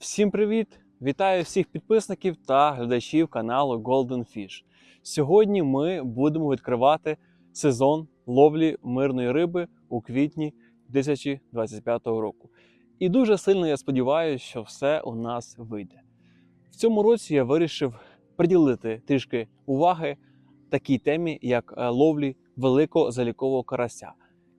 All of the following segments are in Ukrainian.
Всім привіт! Вітаю всіх підписників та глядачів каналу Golden Fish. Сьогодні ми будемо відкривати сезон ловлі мирної риби у квітні 2025 року. І дуже сильно я сподіваюся, що все у нас вийде. В цьому році я вирішив приділити трішки уваги такій темі, як е, ловлі великого залікового карася.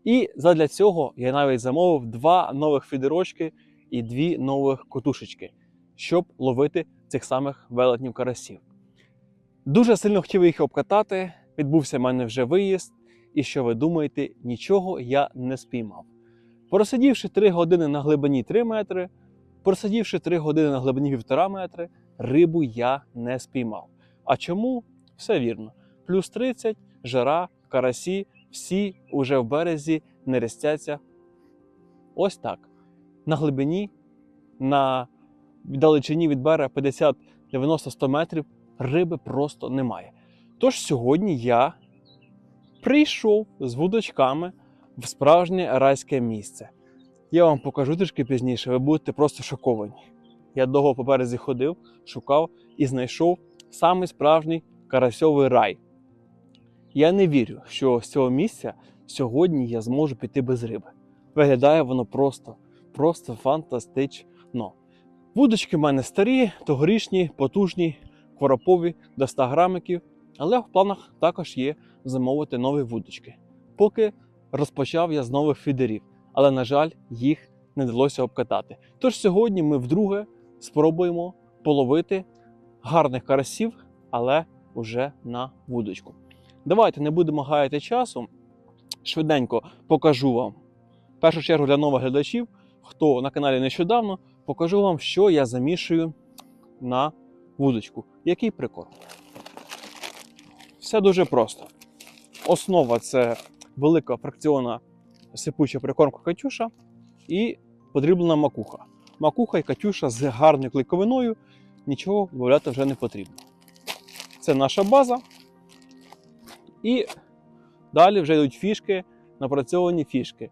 І задля цього я навіть замовив два нових фідерочки і дві нових котушечки, щоб ловити цих самих велетнів карасів. Дуже сильно хотів їх обкатати. Відбувся в мене вже виїзд, і що ви думаєте, нічого я не спіймав. Просидівши 3 години на глибині 3 метри, просидівши 3 години на глибині 1,5 метри, рибу я не спіймав. А чому? Все вірно. Плюс 30, жара, карасі, всі уже в березі не рестяться. Ось так на глибині, на далечині від берега 50, 90, 100 метрів риби просто немає. Тож сьогодні я прийшов з вудочками в справжнє райське місце. Я вам покажу трішки пізніше, ви будете просто шоковані. Я довго по березі ходив, шукав і знайшов самий справжній карасьовий рай. Я не вірю, що з цього місця сьогодні я зможу піти без риби. Виглядає воно просто просто фантастично. Вудочки в мене старі, тогорічні, потужні, кворопові до 100 грамиків, але в планах також є замовити нові вудочки. Поки розпочав я з нових фідерів, але, на жаль, їх не вдалося обкатати. Тож сьогодні ми вдруге спробуємо половити гарних карасів, але вже на вудочку. Давайте не будемо гаяти часу. Швиденько покажу вам. В першу чергу для нових глядачів хто на каналі нещодавно, покажу вам, що я замішую на вудочку. Який прикорм. Все дуже просто. Основа це велика фракціонна сипуча прикормка Катюша і подріблена макуха. Макуха і Катюша з гарною клейковиною, нічого додати вже не потрібно. Це наша база. І далі вже йдуть фішки, напрацьовані фішки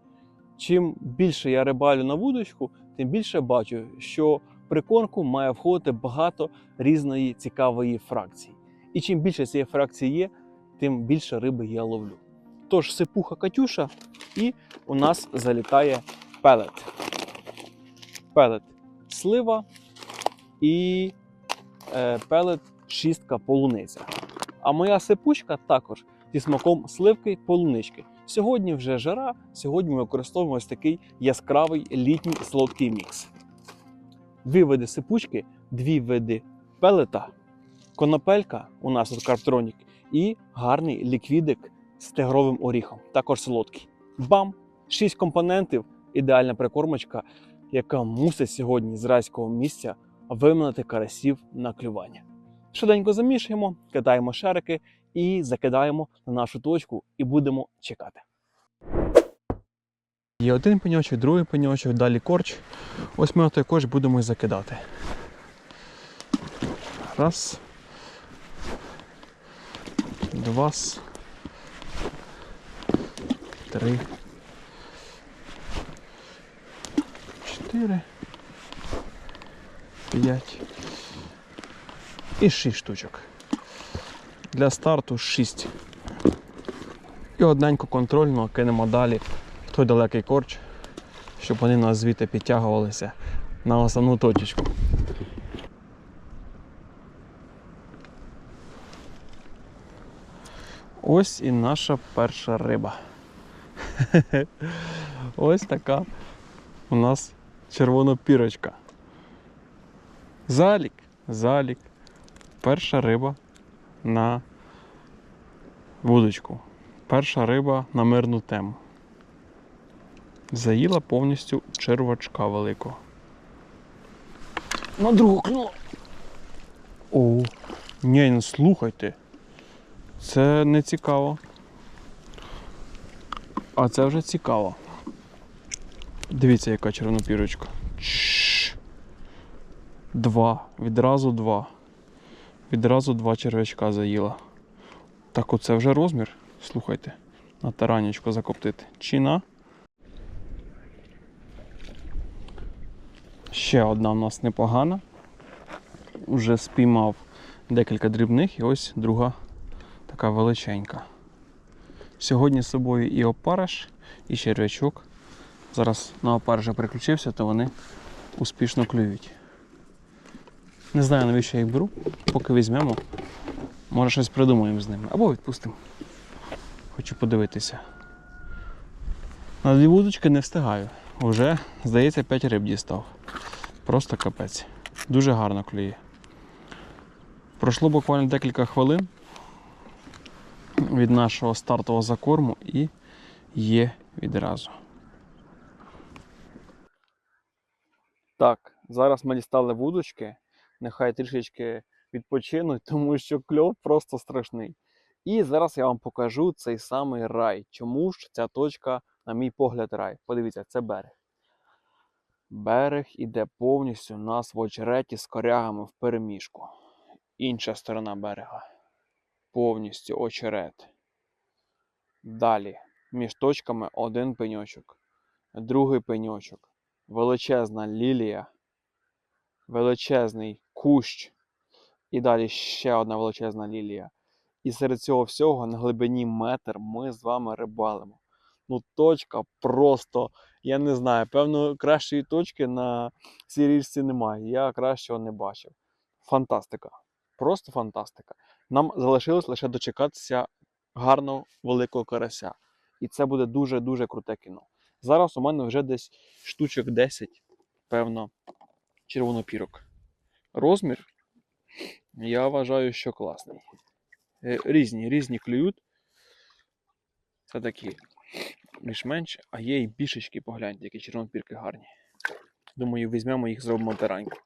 чим більше я рибалю на вудочку, тим більше бачу, що при конку має входити багато різної цікавої фракції. І чим більше цієї фракції є, тим більше риби я ловлю. Тож сипуха Катюша, і у нас залітає пелет. Пелет слива і е, пелет шістка полуниця. А моя сипучка також зі смаком сливки полунички. Сьогодні вже жара, сьогодні ми використовуємо ось такий яскравий літній солодкий мікс. Дві види сипучки, дві види пелета, конопелька у нас тут картронік, і гарний ліквідик з тигровим оріхом, також солодкий. Бам! Шість компонентів, ідеальна прикормочка, яка мусить сьогодні з райського місця виманити карасів на клювання. Швиденько замішуємо, кидаємо шарики і закидаємо на нашу точку і будемо чекати. Є один пеньочок, другий пеньочок, далі корч. Ось ми на той корч будемо і закидати. Раз. Два. Три. Чотири. П'ять. І шість штучок. Для старту 6. І одненько контрольно кинемо далі в той далекий корч, щоб вони нас звідти підтягувалися на основну точечку. Ось і наша перша риба. Ось така у нас червонопірочка. Залік, залік. Перша риба на вудочку. Перша риба на мирну тему. Заїла повністю червачка великого. На другу клюнула. О, ні, ну слухайте. Це не цікаво. А це вже цікаво. Дивіться, яка червонопірочка. Два. Відразу два. Відразу два червячка заїла. Так оце вже розмір. Слухайте, на таранечку закоптити. Чи на? Ще одна у нас непогана. Уже спіймав декілька дрібних і ось друга така величенька. Сьогодні з собою і опариш, і черв'ячок. Зараз на опариша переключився, то вони успішно клюють. Не знаю, навіщо я їх беру, поки візьмемо. Може щось придумаємо з ними. Або відпустимо. Хочу подивитися. На дві вудочки не встигаю. Уже, здається, 5 риб дістав. Просто капець. Дуже гарно клює. Пройшло буквально декілька хвилин від нашого стартового закорму і є відразу. Так, зараз ми дістали вудочки. Нехай трішечки відпочинуть, тому що кльов просто страшний. І зараз я вам покажу цей самий рай. Чому ж ця точка, на мій погляд, рай? Подивіться, це берег. Берег іде повністю у нас в очереті з корягами в переміжку. Інша сторона берега. Повністю очерет. Далі, між точками один пеньочок, другий пеньочок, величезна лілія, величезний кущ, і далі ще одна величезна лілія. І серед цього всього на глибині метр ми з вами рибалимо. Ну, точка просто, я не знаю, певно, кращої точки на цій річці немає. Я кращого не бачив. Фантастика. Просто фантастика. Нам залишилось лише дочекатися гарного великого карася. І це буде дуже-дуже круте кіно. Зараз у мене вже десь штучок 10, певно, червонопірок. Розмір, я вважаю, що класний. Е, Різні, різні клюють. Це такі більш-менш, а є і бішечки, погляньте, які червонопірки гарні. Думаю, візьмемо їх, зробимо тараньку.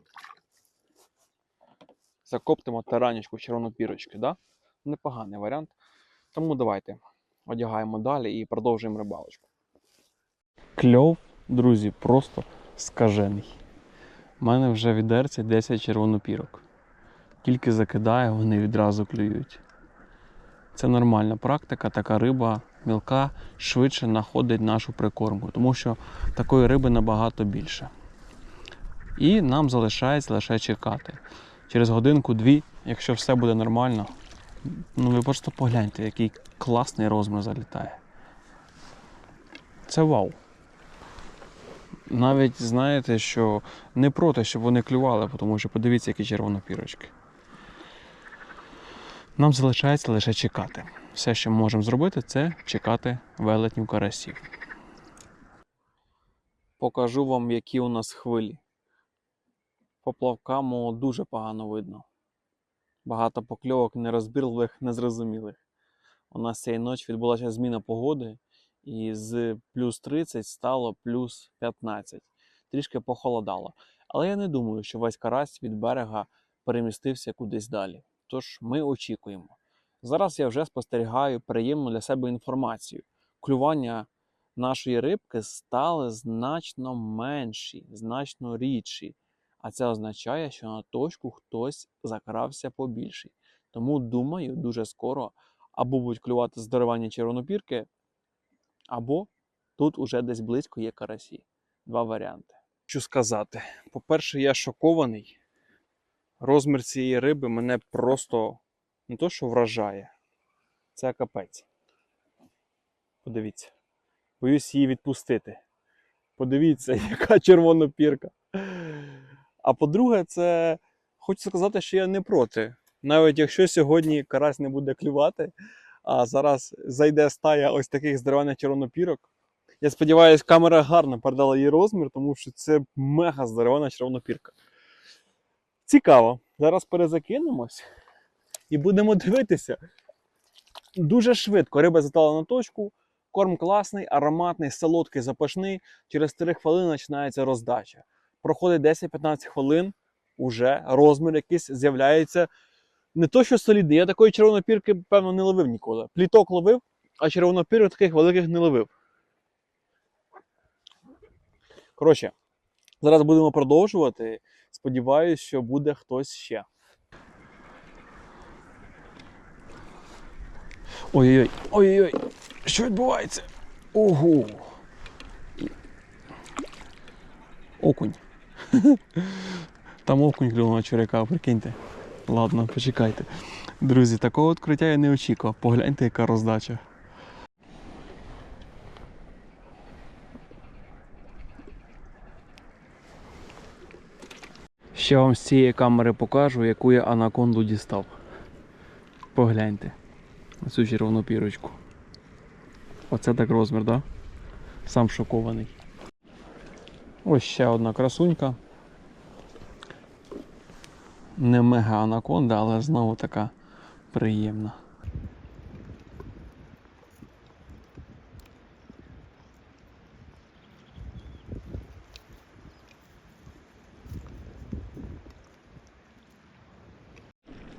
Закоптимо таранечку червонопірочки, да? Непоганий варіант. Тому давайте одягаємо далі і продовжуємо рибалочку. Кльов, друзі, просто скажений. У мене вже відерці 10 червонопірок. Тільки закидаю, вони відразу клюють. Це нормальна практика, така риба мілка швидше знаходить нашу прикормку, тому що такої риби набагато більше. І нам залишається лише чекати. Через годинку-дві, якщо все буде нормально, ну ви просто погляньте, який класний розмір залітає. Це вау. Навіть знаєте, що не проти, щоб вони клювали, тому що подивіться, які червонопірочки. Нам залишається лише чекати. Все, що ми можемо зробити, це чекати велетнів карасів. Покажу вам, які у нас хвилі. Поплавкам о, дуже погано видно. Багато покльовок нерозбірливих, незрозумілих. У нас цієї ночі відбулася зміна погоди, і з плюс 30 стало плюс 15. Трішки похолодало. Але я не думаю, що весь карась від берега перемістився кудись далі. Тож ми очікуємо. Зараз я вже спостерігаю приємну для себе інформацію. Клювання нашої рибки стали значно менші, значно рідші. А це означає, що на точку хтось закрався побільший. Тому думаю, дуже скоро або будуть клювати здоровання червонопірки, або тут уже десь близько є карасі. Два варіанти. Що сказати? По-перше, я шокований. Розмір цієї риби мене просто не то, що вражає. Це капець. Подивіться. Боюсь її відпустити. Подивіться, яка червона пірка. А по-друге, це хочу сказати, що я не проти. Навіть якщо сьогодні карась не буде клювати, а зараз зайде стая ось таких здоровених червонопірок. Я сподіваюся, камера гарно передала її розмір, тому що це мега здоровена червонопірка. Цікаво. Зараз перезакинемось і будемо дивитися. Дуже швидко риба затала на точку. Корм класний, ароматний, солодкий, запашний. Через 3 хвилини починається роздача. Проходить 10-15 хвилин, уже розмір якийсь з'являється. Не то, що солідний. Я такої червонопірки, певно, не ловив ніколи. Пліток ловив, а червонопірок таких великих не ловив. Коротше, зараз будемо продовжувати. Сподіваюсь, що буде хтось ще. Ой-ой-ой, ой-ой-ой, що відбувається? Ого. Окунь. Там окунь клюнув черяка, прикиньте. Ладно, почекайте. Друзі, такого відкриття я не очікував. Погляньте, яка роздача. Ще вам з цієї камери покажу, яку я анаконду дістав. Погляньте. Оцю червону пірочку. Оце так розмір, да? Сам шокований. Ось ще одна красунька. Не мега анаконда, але знову така приємна.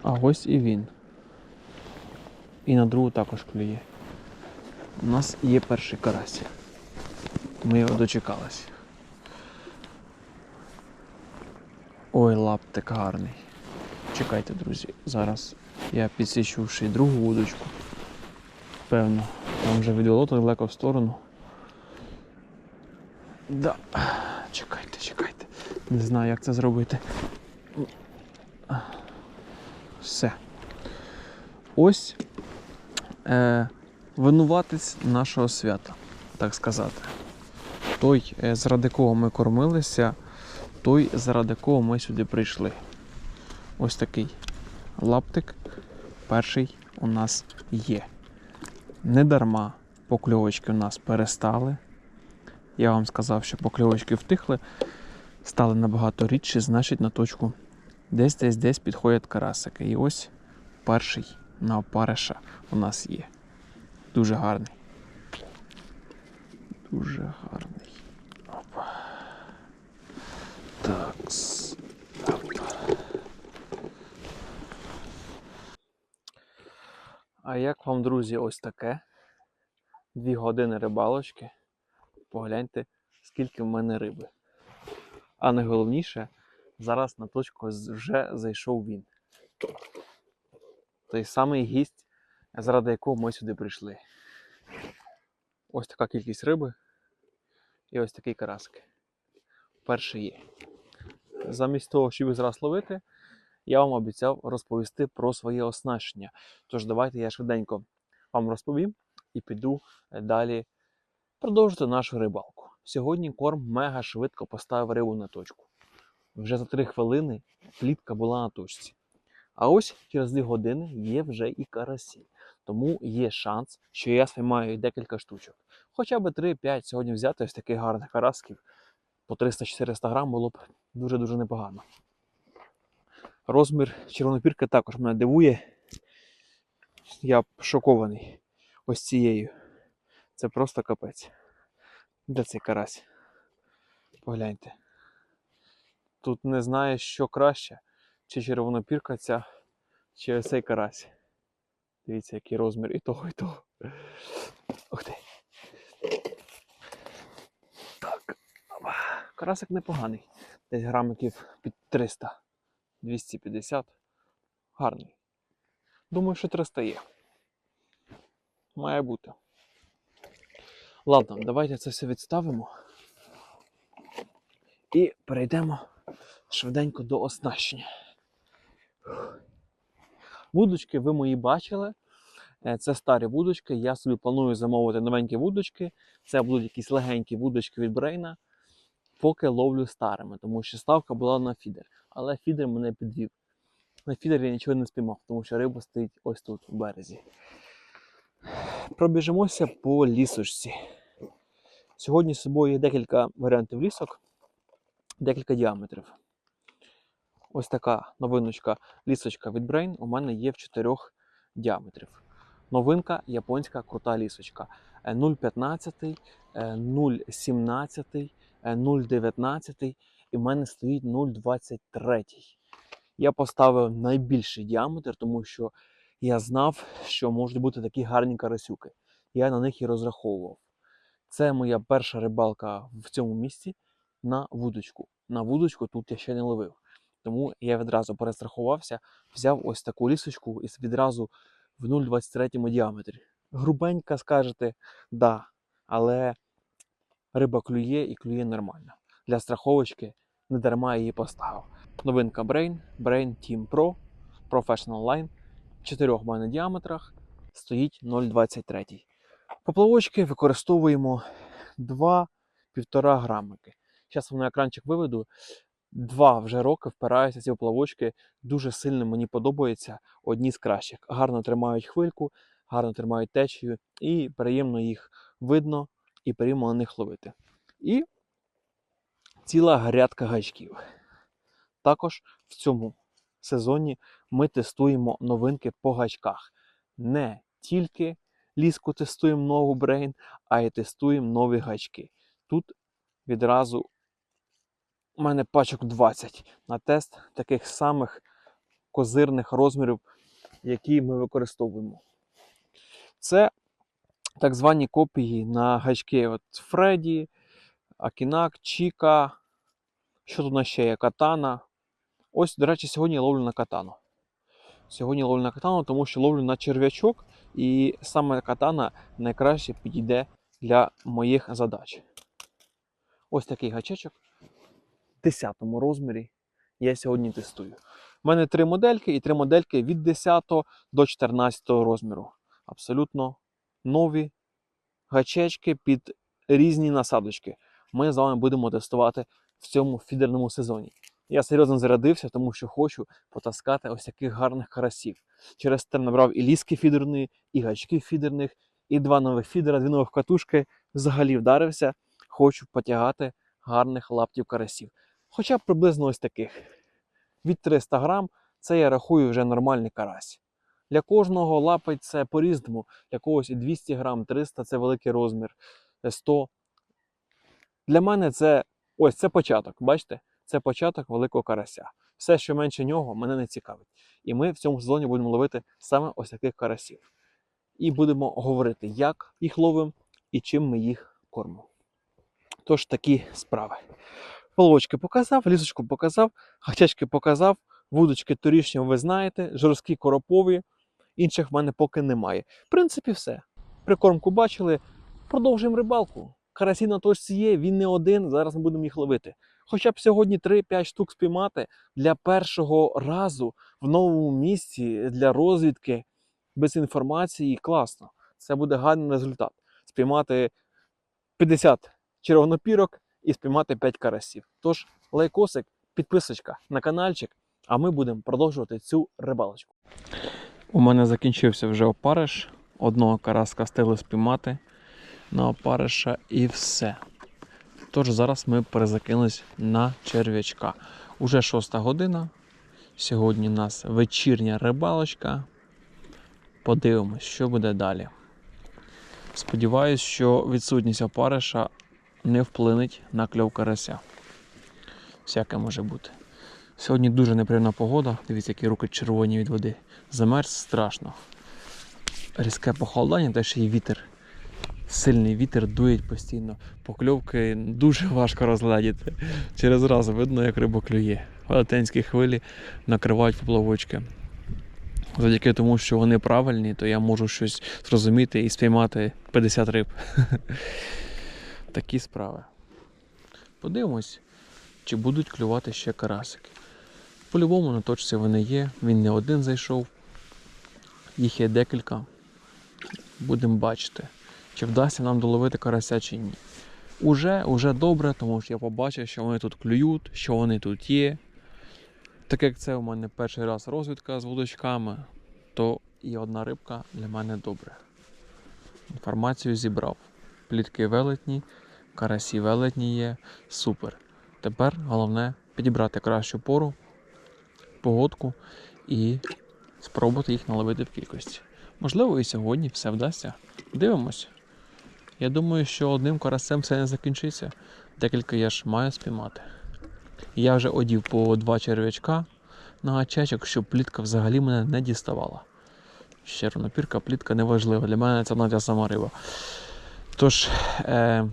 А ось і він. І на другу також клює. У нас є перший карась. Ми його дочекалися. Ой, лаптик гарний. Чекайте, друзі, зараз я підсвічу ще й другу вудочку. Певно, там вже відвело то далеко в сторону. Да. Чекайте, чекайте. Не знаю, як це зробити. Все. Ось е, винуватець нашого свята, так сказати. Той, е, заради кого ми кормилися, той, заради кого ми сюди прийшли. Ось такий лаптик перший у нас є. Недарма покльовочки у нас перестали. Я вам сказав, що покльовочки втихли, стали набагато рідші, значить на точку десь десь десь підходять карасики. І ось перший на опариша у нас є. Дуже гарний. Дуже гарний. Опа. Такс. А як вам, друзі, ось таке? Дві години рибалочки. Погляньте, скільки в мене риби. А найголовніше, зараз на точку вже зайшов він. Той самий гість, заради якого ми сюди прийшли. Ось така кількість риби і ось такий карасик. Перший є. Замість того, щоб їх зараз ловити, я вам обіцяв розповісти про своє оснащення. Тож давайте я швиденько вам розповім і піду е, далі продовжити нашу рибалку. Сьогодні корм мега швидко поставив рибу на точку. Вже за 3 хвилини плітка була на точці. А ось через 2 години є вже і карасі. Тому є шанс, що я спіймаю декілька штучок. Хоча б 3-5 сьогодні взяти ось таких гарних карасків по 300-400 грам було б дуже-дуже непогано. Розмір червонопірки також мене дивує. Я шокований ось цією. Це просто капець. Де цей карась? Погляньте. Тут не знаю, що краще, чи червонопірка ця, чи цей карась. Дивіться, який розмір і того, і того. Ух ти. Так. Карасик непоганий. Десь грамиків під 300. 250. Гарний. Думаю, що 300 є. Має бути. Ладно, давайте це все відставимо. І перейдемо швиденько до оснащення. Вудочки ви мої бачили. Е, Це старі вудочки. Я собі планую замовити новенькі вудочки. Це будуть якісь легенькі вудочки від Брейна. Поки ловлю старими, тому що ставка була на фідер. Але фідер мене підвів. На фідер я нічого не спіймав, тому що риба стоїть ось тут, у березі. Пробіжимося по лісочці. Сьогодні з собою є декілька варіантів лісок, декілька діаметрів. Ось така новиночка лісочка від Brain у мене є в чотирьох діаметрів. Новинка японська крута лісочка. Е, 0,15, е, 0,17, е, 0,19 і в мене стоїть 0,23. Я поставив найбільший діаметр, тому що я знав, що можуть бути такі гарні карасюки. Я на них і розраховував. Це моя перша рибалка в цьому місці на вудочку. На вудочку тут я ще не ловив. Тому я відразу перестрахувався, взяв ось таку лісочку і відразу в 0,23 діаметрі. Грубенька, скажете, да, але риба клює і клює нормально. Для страховочки не дарма її поставив. Новинка Brain, Brain Team Pro, Professional Line, в 4 в мене діаметрах, стоїть 0,23. Поплавочки використовуємо 2-1,5 грамики. Зараз на екранчик виведу. Два вже роки впираються ці поплавочки. Дуже сильно мені подобаються. Одні з кращих. Гарно тримають хвильку, гарно тримають течію і приємно їх видно і приємно на них ловити. І ціла грядка гачків. Також в цьому сезоні ми тестуємо новинки по гачках. Не тільки ліску тестуємо нову брейн, а й тестуємо нові гачки. Тут відразу у мене пачок 20 на тест таких самих козирних розмірів, які ми використовуємо. Це так звані копії на гачки от Фредді, Акінак, Чіка. Що тут у нас ще є? Катана. Ось, до речі, сьогодні я ловлю на катану. Сьогодні ловлю на катану, тому що ловлю на черв'ячок, і саме катана найкраще підійде для моїх задач. Ось такий гачечок в 10 розмірі я сьогодні тестую. У мене три модельки і три модельки від 10 до 14 розміру. Абсолютно нові гачечки під різні насадочки. Ми з вами будемо тестувати в цьому фідерному сезоні. Я серйозно зарядився, тому що хочу потаскати ось таких гарних карасів. Через те набрав і ліски фідерні, і гачки фідерних, і два нових фідера, дві нових катушки. Взагалі вдарився. Хочу потягати гарних лаптів карасів. Хоча приблизно ось таких. Від 300 грам це я рахую вже нормальний карась. Для кожного лапить це по-різному. Для когось і 200 грам, 300 це великий розмір, 100. Для мене це ось це початок. Бачите? Це початок великого карася. Все, що менше нього, мене не цікавить. І ми в цьому сезоні будемо ловити саме ось таких карасів. І будемо говорити, як їх ловимо і чим ми їх кормимо. Тож такі справи. Половочки показав, лісочку показав, гачечки показав, вудочки торішні ви знаєте, жорсткі коропові, інших в мене поки немає. В принципі, все. Прикормку бачили, продовжуємо рибалку. Карасі на точці є, він не один, зараз ми будемо їх ловити. Хоча б сьогодні 3-5 штук спіймати для першого разу в новому місці для розвідки без інформації класно. Це буде гарний результат. Спіймати 50 червонопірок і спіймати 5 карасів. Тож лайкосик, підписочка на каналчик, а ми будемо продовжувати цю рибалочку. У мене закінчився вже опариш. Одного караска стили спіймати на опариша і все. Тож зараз ми перезакинулись на черв'ячка. Уже 6 година. Сьогодні у нас вечірня рибалочка. Подивимось, що буде далі. Сподіваюсь, що відсутність опариша не вплинеть на кльов карася. Всяке може бути. Сьогодні дуже неприємна погода. Дивіться, які руки червоні від води. Замерз страшно. Різке похолодання, теж і вітер. Сильний вітер дує постійно. Покльовки дуже важко розглядіти. Через раз видно, як риба клює. Велетенські хвилі накривають поплавочки. Завдяки тому, що вони правильні, то я можу щось зрозуміти і спіймати 50 риб. Такі справи. Подивимось, чи будуть клювати ще карасики. По-любому на точці вони є, він не один зайшов. Їх є декілька. Будемо бачити, чи вдасться нам доловити карася чи ні. Уже, уже добре, тому що я побачив, що вони тут клюють, що вони тут є. Так як це у мене перший раз розвідка з вудочками, то і одна рибка для мене добре. Інформацію зібрав. Плітки велетні, карасі велетні є. Супер. Тепер головне підібрати кращу пору, погодку і спробувати їх наловити в кількості. Можливо, і сьогодні все вдасться. Дивимось. Я думаю, що одним карасем все не закінчиться. Декілька я ж маю спіймати. Я вже одів по два черв'ячка на гачечок, щоб плітка взагалі мене не діставала. Ще равнопірка, плітка не важлива. Для мене це навіть сама риба. Тож, е,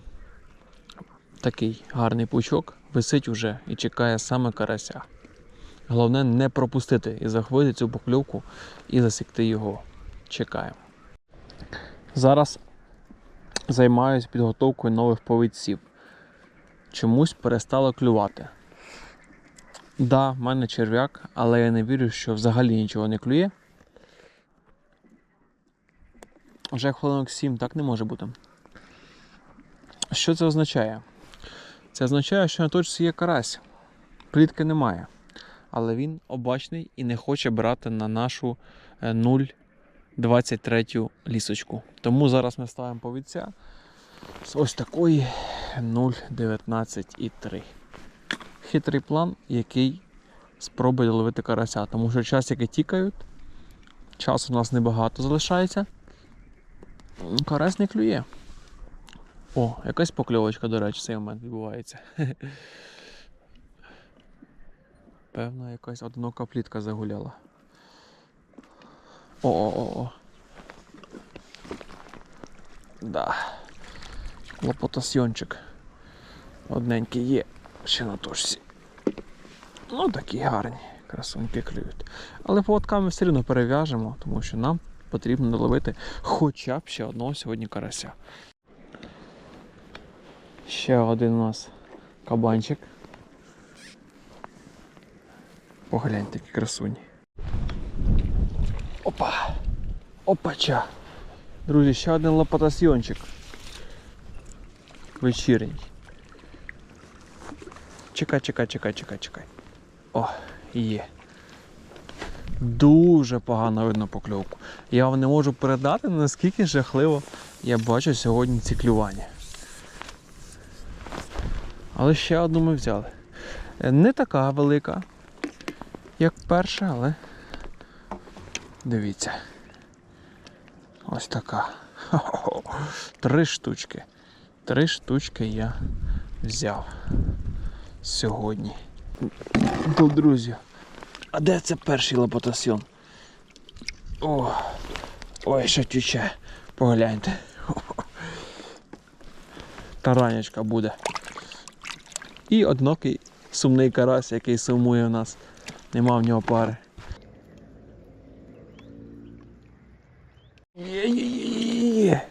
такий гарний пучок висить уже і чекає саме карася. Головне не пропустити і захватити цю покльовку і засікти його. Чекаємо. Зараз займаюся підготовкою нових повідців. Чомусь перестало клювати. Да, в мене черв'як, але я не вірю, що взагалі нічого не клює. Вже хвилинок 7, так не може бути. Що це означає? Це означає, що на точці є карась. Плітки немає. Але він обачний і не хоче брати на нашу е, 0,23 лісочку. Тому зараз ми ставимо повідця з ось такої 0,19,3. Хитрий план, який спробує ловити карася, тому що часики тікають, часу у нас небагато залишається. М, Карась не клює. О, якась покльовочка, до речі, в цей момент відбувається. Певно, якась одинока плітка загуляла. О-о-о. Да. Лопотасьйончик. Одненький є ще на точці. Ну, такі гарні, красуньки клюють. Але поводками все одно перев'яжемо, тому що нам потрібно наловити хоча б ще одного сьогодні карася. Ще один у нас кабанчик. Погляньте, які красуні. Опа! Опача! Друзі, ще один лопатасьйончик. Вечірній. Чекай, чекай, чекай, чекай, чекай. О, є. Дуже погано видно покльовку. Я вам не можу передати, наскільки жахливо я бачу сьогодні ці клювання. Але ще одну ми взяли. Е, Не така велика, як перша, але дивіться. Ось така. Хо-хо-хо. Три штучки. Три штучки я взяв сьогодні. Друзі, а де це перший лопотасьйон? О, ой, що тюче. Погляньте. Таранячка буде. І однокий сумний карась, який сумує у нас. Нема в нього пари. Є-є-є-є.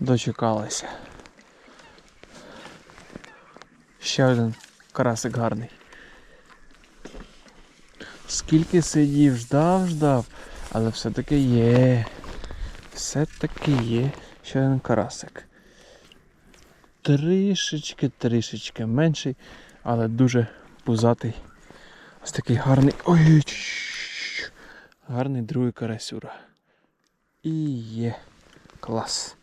Дочекалися. Ще один карасик гарний. Скільки сидів, ждав, ждав, але все-таки є. Все-таки є ще один карасик. Трішечки, трішечки менший, але дуже пузатий. Ось такий гарний. Ой, гарний другий карасюра. І є. Клас.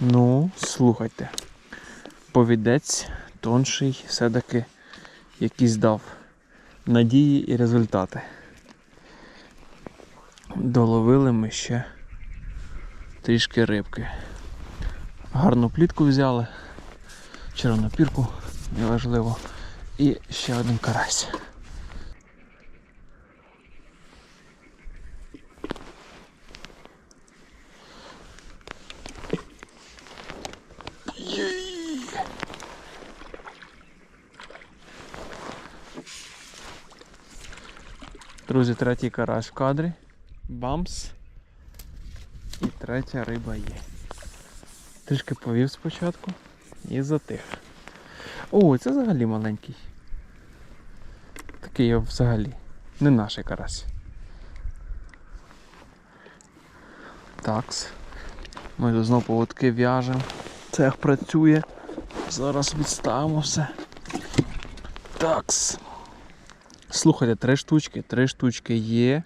Ну, слухайте. Повідець тонший все-таки якийсь дав надії і результати. Доловили ми ще трішки рибки. Гарну плітку взяли, червонопірку, неважливо. І ще один карась. Друзі, третій карась в кадрі. Бамс. Третя риба є. Трішки повів спочатку і затих. О, це взагалі маленький. Такий взагалі. Не наш карась. Такс. Ми тут знову поводки в'яжемо. Цех працює. Зараз відставимо все. Такс. Слухайте, три штучки, три штучки є.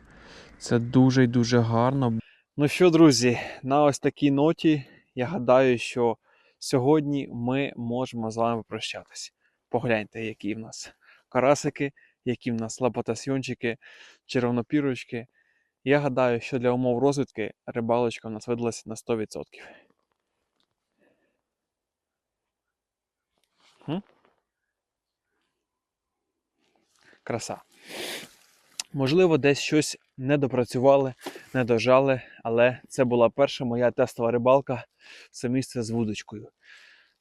Це дуже і дуже гарно. Ну що, друзі, на ось такій ноті я гадаю, що сьогодні ми можемо з вами прощатися. Погляньте, які в нас карасики, які в нас лапотасьйончики, червонопірочки. Я гадаю, що для умов розвідки рибалочка в нас видалася на 100%. М? Краса. Можливо, десь щось не допрацювали, не дожали, але це була перша моя тестова рибалка це місце з вудочкою.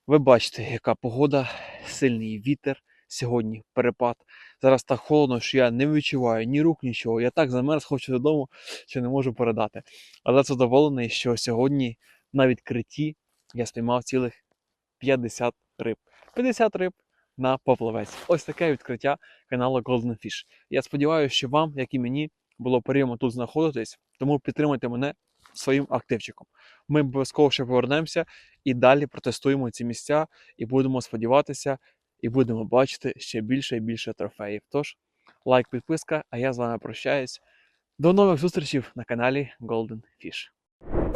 Ви бачите, яка погода, сильний вітер. Сьогодні перепад. Зараз так холодно, що я не відчуваю ні рук, нічого. Я так замерз, хочу додому, що не можу передати. Але задоволений, що сьогодні на відкритті я спіймав цілих 50 риб. 50 риб на поплавець. Ось таке відкриття каналу Golden Fish. Я сподіваюся, що вам, як і мені, було приємно тут знаходитись, тому підтримуйте мене своїм активчиком. Ми обов'язково ще повернемося і далі протестуємо ці місця, і будемо сподіватися, і будемо бачити ще більше і більше трофеїв. Тож, лайк, підписка, а я з вами прощаюсь. До нових зустрічей на каналі Golden Fish.